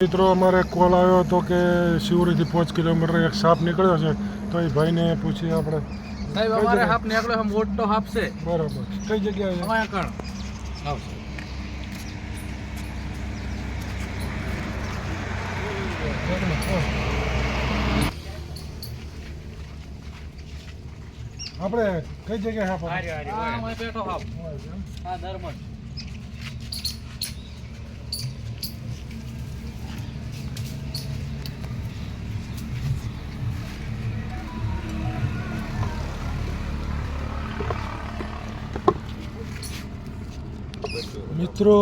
મિત્રો અમારે કોલ આવ્યો હતો કે શિવરીથી પાંચ કિલોમીટર એક સાપ નીકળ્યો છે તો એ ભાઈને પૂછીએ આપણે. સાહેબ અમારે સાપ નીકળ્યો છે મોટો સાપ છે. બરાબર. કઈ જગ્યાએ? અમારે કણ. આપણે કઈ જગ્યાએ સાપ બેઠો સાપ પેટો મિત્રો,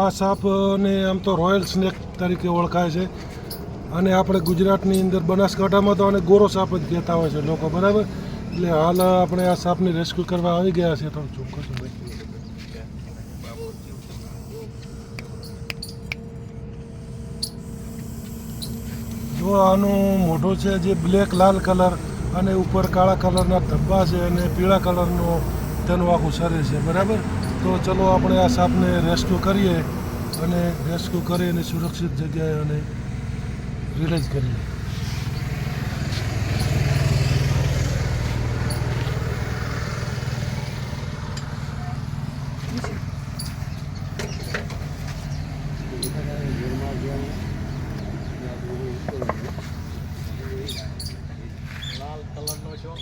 આ સાપને આમ તો રોયલ સ્નેક તરીકે ઓળખાય છે. અને આપણે ગુજરાતની અંદર બનાસકાંઠામાં તો આને ગોરો સાપ જ કહેતા હોય છે લોકો, બરાબર? એટલે હાલ આપણે આ સાપને રેસ્ક્યુ કરવા આવી ગયા છે. તો ચોક્કસ જો આનું મોઢું છે જે બ્લેક લાલ કલર અને ઉપર કાળા કલરના ધબ્બા છે અને પીળા કલરનો તેનું આખું શરીર છે, બરાબર? તો ચલો આપણે આ સાપને રેસ્ક્યુ કરીએ અને રેસ્ક્યુ કરી અને સુરક્ષિત જગ્યાએ અને રિલીઝ કરીએ લાલ કલરનો છો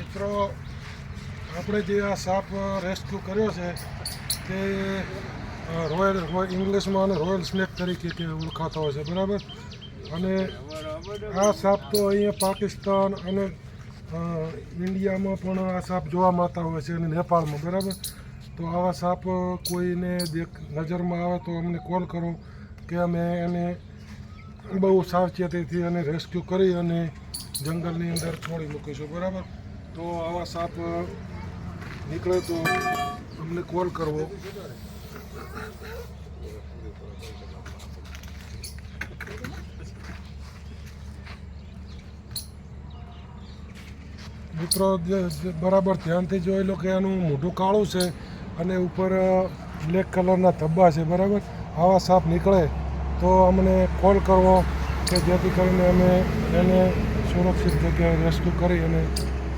મિત્રો, આપણે જે આ સાપ રેસ્ક્યુ કર્યો છે તે રોયલ રોય- ઇંગ્લિશમાં અને રોયલ સ્નેક તરીકે તે ઓળખાતો હોય છે, બરાબર? અને આ સાપ તો અહીંયા પાકિસ્તાન અને ઇન્ડિયામાં પણ આ સાપ જોવા મળતા હોય છે, અને નેપાળમાં, બરાબર? તો આવા સાપ કોઈને દેખ, નજરમાં આવે તો અમને કોલ કરો કે અમે એને બહુ સાવચેતીથી અને રેસ્ક્યુ કરી અને જંગલની અંદર છોડી મૂકીશું, બરાબર? તો આવા સાપ નીકળે તો અમને કોલ કરવો. મિત્રો બરાબર ધ્યાનથી જોઈ લો કે એનું મોઢું કાળું છે અને ઉપર બ્લેક કલરના ધબ્બા છે, બરાબર? આવા સાપ નીકળે તો અમને કોલ કરવો કે જેથી કરીને અમે એને સુરક્ષિત જગ્યાએ રેસ્ક્યુ કરી અને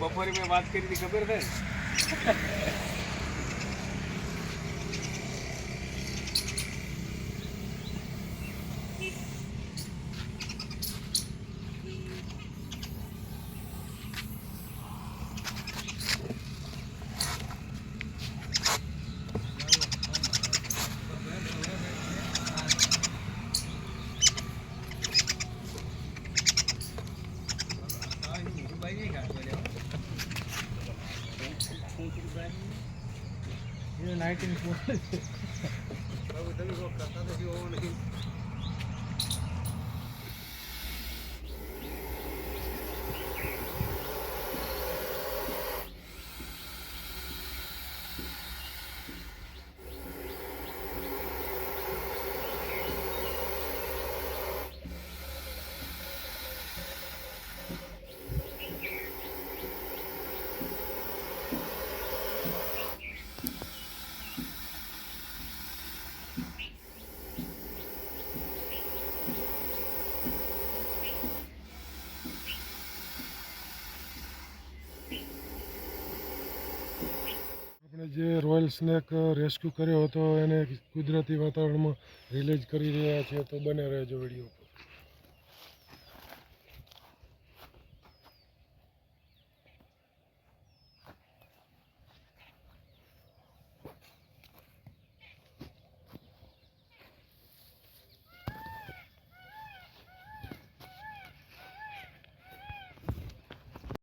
બપોરે મેં વાત કરી હતી ખબર છે ને? આપણે જે રોયલ સ્નેક રેસ્ક્યુ કર્યો હતો, એને કુદરતી વાતાવરણમાં રિલીઝ કરી રહ્યા છે, તો બને રહેજો વીડિયો.